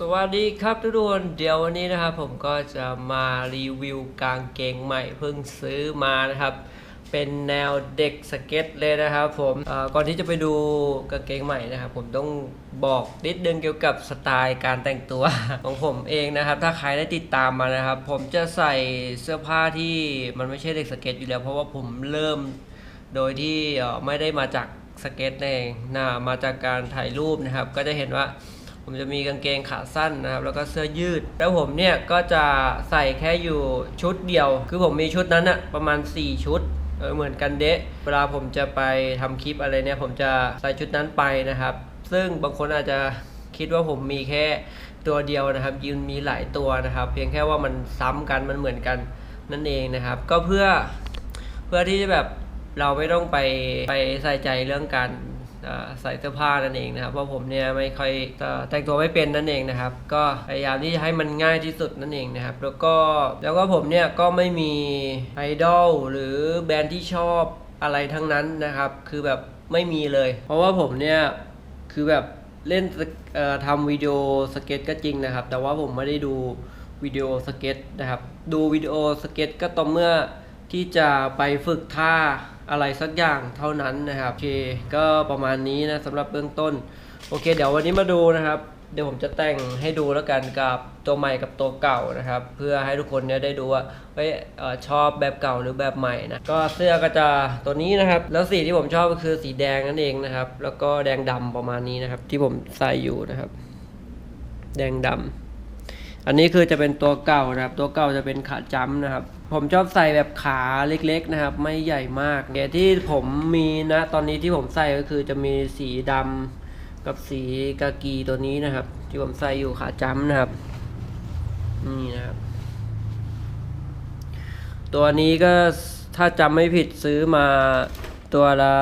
สวัสดีครับทุกคนเดี๋ยววันนี้นะครับผมก็จะมารีวิวกางเกงใหม่เพิ่งซื้อมานะครับ เป็นแนวเด็กสเก็ตเลยนะครับผมก่อนที่จะไปดูกางเกงใหม่นะครับผมต้องบอกนิดนึงเกี่ยวกับสไตล์การแต่งตัวของผมเองนะครับ ถ้าใครได้ติดตามมานะครับ ผมจะใส่เสื้อผ้าที่มันไม่ใช่เด็กสเก็ตอยู่แล้ว เพราะว่าผมเริ่มโดยที่ไม่ได้มาจากสเก็ตเองนะมาจากการถ่ายรูปนะครับ ก็จะเห็นว่า ผมจะมีกางเกงขาสั้นนะครับแล้วก็เสื้อยืด แล้วผมเนี่ยก็จะใส่แค่อยู่ชุดเดียว คือผมมีชุดนั้นอะประมาณ 4 ชุดเออเหมือนกันเดะเวลาผมจะไปทำคลิปอะไรเนี่ยผมจะใส่ชุดนั้นไปนะครับ ซึ่งบางคนอาจจะคิดว่าผมมีแค่ตัวเดียวนะครับยืนมีหลายตัวนะครับ เพียงแค่ว่ามันซ้ำกันมันเหมือนกันนั่นเองนะครับ ก็เพื่อเพื่อที่จะแบบเราไม่ต้องไปไปใส่ใจเรื่องการ ใส่เสื้อผ้านั่นเองนะครับเพราะผมเนี่ยไม่ค่อยแต่งตัวไม่เป็นนั่นเองนะครับ ก็พยายามที่จะให้มันง่ายที่สุดนั่นเองนะครับ แล้วก็แล้วก็ผมเนี่ยก็ไม่มีไอดอลหรือแบรนด์ที่ชอบอะไรทั้งนั้นนะครับ คือแบบไม่มีเลย เพราะว่าผมเนี่ยคือแบบเล่นทำวิดีโอสเก็ตก็จริงนะครับ แต่ว่าผมไม่ได้ดูวิดีโอสเก็ตนะครับ ดูวิดีโอสเก็ตก็ต่อเมื่อที่จะไปฝึกท่า อะไรสักอย่างเท่านั้นนะครับโอเคก็ประมาณนี้นะสำหรับเบื้องต้น โอเค เดี๋ยววันนี้มาดูนะครับ เดี๋ยวผมจะแต่งให้ดูแล้วกันกับตัวใหม่กับตัวเก่านะครับ เพื่อให้ทุกคนเนี่ยได้ดูว่าเฮ้ยเอ่อชอบแบบเก่าหรือแบบใหม่นะก็เสื้อก็จะตัวนี้นะครับ แล้วสีที่ผมชอบก็คือสีแดงนั่นเองนะครับ แล้วก็แดงดำประมาณนี้นะครับ ที่ผมใส่อยู่นะครับ แดงดำ อันนี้คือจะเป็นตัวเก่านะครับ ตัวเก่าจะเป็นขาจ้ำนะครับ ผมชอบใส่แบบขาเล็กๆนะครับ ไม่ใหญ่มากเนี่ยที่ผมมีนะตอนนี้ที่ผมใส่ก็คือจะมีสีดำกับสีกากีตัวนี้นะครับ ที่ผมใส่อยู่ขาจ้ำนะครับ นี่นะครับ ตัวนี้ก็ถ้าจำไม่ผิดซื้อมาตัวละ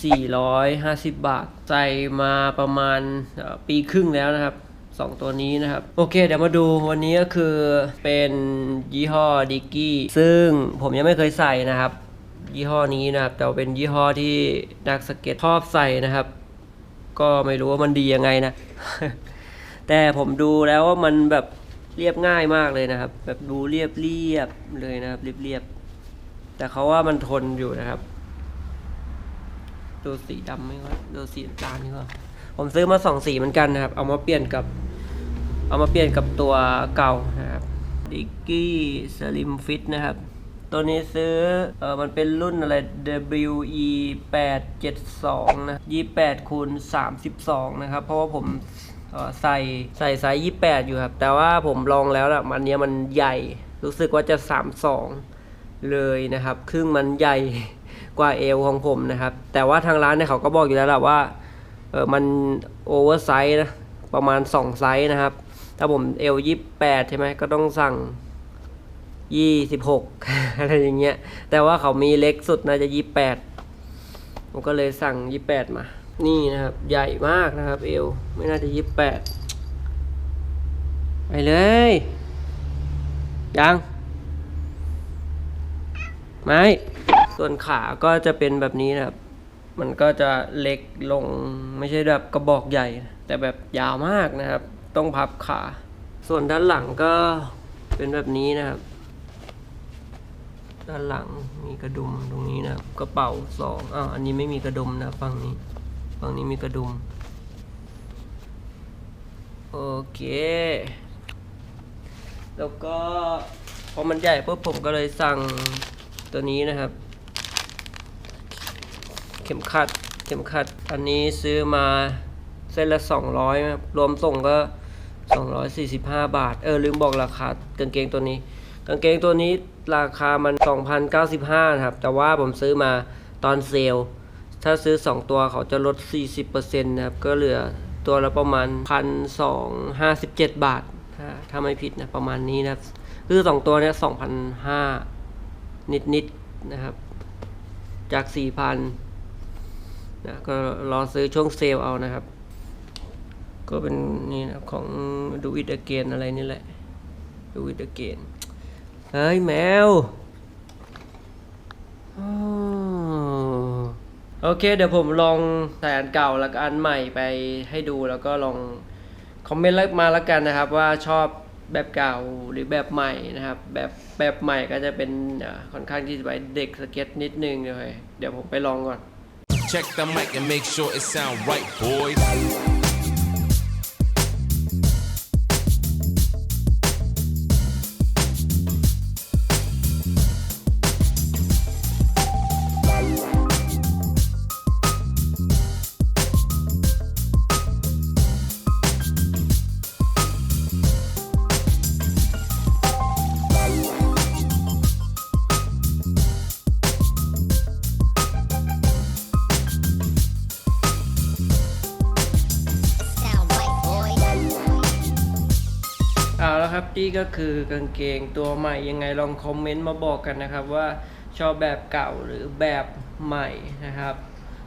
450 บาท ใส่มาประมาณปีครึ่งแล้วนะครับ สองตัวนี้นะครับ โอเค เดี๋ยวมาดูวันนี้ก็คือเป็นยี่ห้อดิกกี้ซึ่งผมยังไม่เคยใส่นะครับ ยี่ห้อนี้นะครับ แต่เป็นยี่ห้อที่นักสเก็ตชอบใส่นะครับ ก็ไม่รู้ว่ามันดียังไงนะ แต่ผมดูแล้วว่ามันแบบเรียบง่ายมากเลยนะครับ แบบดูเรียบเรียบเลยนะครับเรียบเรียบแต่เขาว่ามันทนอยู่นะครับดูสีดำไหมวะดูสีน้ำตาลนี่วะผมซื้อมาสองสีเหมือนกันนะครับ เอามาเปลี่ยนกับ เอามาเปลี่ยนกับตัวเก่านะครับดิกกี้สลิมฟิตนะครับ ตัวนี้ซื้อเออมันเป็นรุ่นอะไร WE 8 7 2นะ28คูณ32 นะครับ เพราะว่าผมใส่ใส่ไซส์28 อยู่ครับ แต่ว่าผมลองแล้วนะมันเนี้ยมันใหญ่รู้สึกว่าจะ 32 เลยนะครับ ครึ่งมันใหญ่กว่าเอวของผมนะครับ แต่ว่าทางร้านเนี่ยเขาก็บอกอยู่แล้วแหละว่าเออมันโอเวอร์ไซส์นะ ประมาณ 2 ไซส์นะครับ ถ้าผมเอลยี่แปดใช่ไหมก็ต้องสั่งยี่สิบหกอะไรอย่างเงี้ย แต่ว่าเขามีเล็กสุดน่าจะยี่แปดผมก็เลยสั่งยี่แปดมา นี่นะครับ ใหญ่มากนะครับ เอว ไม่น่าจะยี่แปดไปเลย ยัง ไม่ ส่วนขาก็จะเป็นแบบนี้นะครับ มันก็จะเล็กลงไม่ใช่แบบกระบอกใหญ่ แต่แบบยาวมากนะครับ ต้องพับขา ส่วนด้านหลังก็เป็นแบบนี้นะครับ ด้านหลังมีกระดุมตรงนี้นะครับ กระเป๋าสองอ้าวอันนี้ไม่มีกระดุมนะฝั่งนี้ ฝั่งนี้มีกระดุม โอเค แล้วก็พอมันใหญ่ปุ๊บผมก็เลยสั่งตัวนี้นะครับ เข็มขัดเข็มขัดอันนี้ซื้อมาเส้นละสองร้อยครับรวมส่งก็ สองร้อยสี่สิบห้าบาท เออลืมบอกราคากางเกงตัวนี้ กางเกงตัวนี้ราคามันสองพันเก้าสิบห้าครับ แต่ว่าผมซื้อมาตอนเซลถ้าซื้อสองตัวเขาจะลดสี่สิบเปอร์เซ็นต์นะครับ ก็เหลือตัวละประมาณพันสองห้าสิบเจ็ดบาท ถ้าไม่ผิดนะ ประมาณนี้นะครับ คือสองตัวเนี้ยสองพันห้านิดๆนะครับ จากสี่พันนะก็รอซื้อช่วงเซลเอานะครับ ก็เป็นนี่นะของดูอิ t อเกนอะไรนี่แหละดูอิ t อเกนเฮ้ยแมวโอเค เดี๋ยวผมลองใส่อันเก่าแล้วก็อันใหม่ไปให้ดูแล้วก็ลองคอมเมนต์มาแล้วกันนะครับ ว่าชอบแบบเก่าหรือแบบใหม่นะครับ แบบแบบใหม่ก็จะเป็นค่อนข้างที่จะไปเด็กสเก็ตนิดนึงเลยเดี๋ยวผมไปลองก่อน Check the mic and make sure it sound right, boys. ครับนี่ก็คือกางเกงตัวใหม่ยังไงลองคอมเมนต์มาบอกกันนะครับว่าชอบแบบเก่าหรือแบบใหม่นะครับ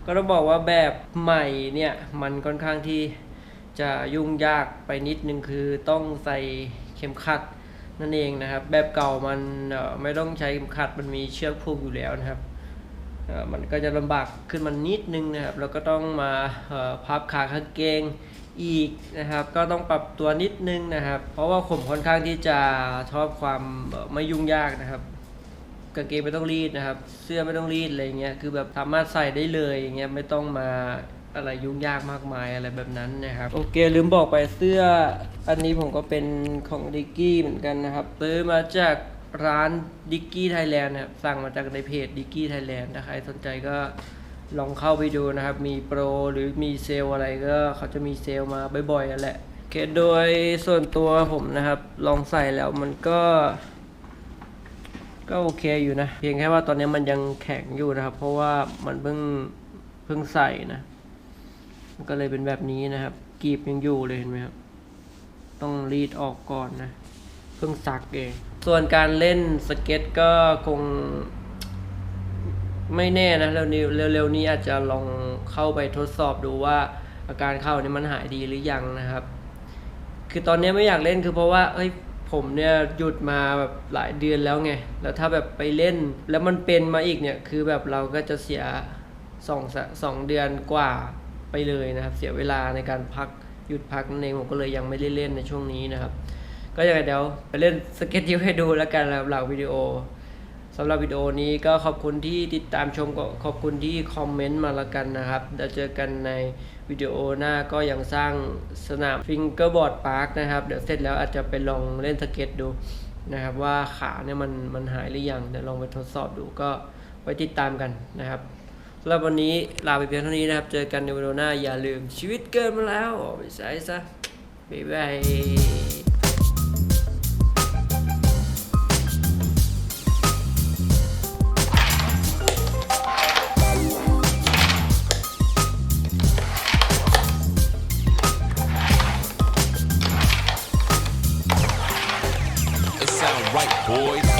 ก็ต้องบอกว่าแบบใหม่เนี่ยมันค่อนข้างที่จะยุ่งยากไปนิดนึงคือต้องใส่เข็มขัดนั่นเองนะครับ แบบเก่ามันไม่ต้องใช้เข็มขัดมันมีเชือกผูกอยู่แล้วนะครับมันก็จะลำบากขึ้นมานิดนึงนะครับแล้วก็ต้องมาพับขากางเกง อีกนะครับก็ต้องปรับตัวนิดนึงนะครับ เพราะว่าผมค่อนข้างที่จะชอบความไม่ยุ่งยากนะครับกางเกงไม่ต้องรีดนะครับ เสื้อไม่ต้องรีดอะไรเงี้ยคือแบบสามารถใส่ได้เลยอย่างเงี้ยไม่ต้องมาอะไรยุ่งยากมากมายอะไรแบบนั้นนะครับ โอเคลืมบอกไปเสื้อ อันนี้ผมก็เป็นของดิกกี้เหมือนกันนะครับซื้อมาจากร้านดิกกี้ไทยแลนด์นะครับสั่งมาจากในเพจดิกกี้ไทยแลนด์ถ้าใครสนใจก็ ลองเข้าไปดูนะครับ มีโปรหรือมีเซลอะไรก็เขาจะมีเซลมาบ่อยๆนั่นแหละโอเคโดยส่วนตัวผมนะครับ ลองใส่แล้วมันก็ ก็โอเคอยู่นะ เพียงแค่ว่าตอนนี้มันยังแข็งอยู่นะครับ เพราะว่ามันเพิ่งเพิ่งใส่นะมันก็เลยเป็นแบบนี้นะครับกรีบยังอยู่เลยเห็นไหมครับต้องรีดออกก่อนนะ เพิ่งซักเอง ส่วนการเล่นสเก็ตก็คง ไม่แน่นะเร็วนี้เร็วๆนี้อาจจะลองเข้าไปทดสอบดูว่า อาการเข้านี่มันหายดีหรือยังนะครับ คือตอนนี้ไม่อยากเล่นคือเพราะว่าเอ้ยผมเนี่ยหยุดมาแบบหลายเดือนแล้วไง แล้วถ้าแบบไปเล่นแล้วมันเป็นมาอีกเนี่ย คือแบบเราก็จะเสียสองสะสองเดือนกว่าไปเลยนะครับ เสียเวลาในการพักหยุดพักนั่นเองผมก็เลยยังไม่ได้เล่นในช่วงนี้นะครับ ก็ยังไงเดี๋ยวไปเล่นสเก็ตยิวให้ดูแล้วกันนะครับหลังวิดีโอ สำหรับวิดีโอนี้ก็ขอบคุณที่ติดตามชมก็ขอบคุณที่คอมเมนต์มาล้วกันนะครับเดี๋ยวเจอกันในวิดีโอหน้าก็ยังสร้างสนามฟิงเกอร์บอร์ดพาร์คนะครับ เดี๋ยวเสร็จแล้วอาจจะไปลองเล่นสเก็ตดูนะครับว่าขาเนี่ยมันมันหายหรือยังเดี๋ยวลองไปทดสอบดูก็ไว้ติดตามกันนะครับสำหรับวันนี้ลาไปเพียงเท่านี้นะครับ เจอกันในวิดีโอหน้าอย่าลืมชีวิตเกินมาแล้วออไปใช้ซะบ๊ายบาย white boys.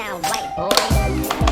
sound right, boy.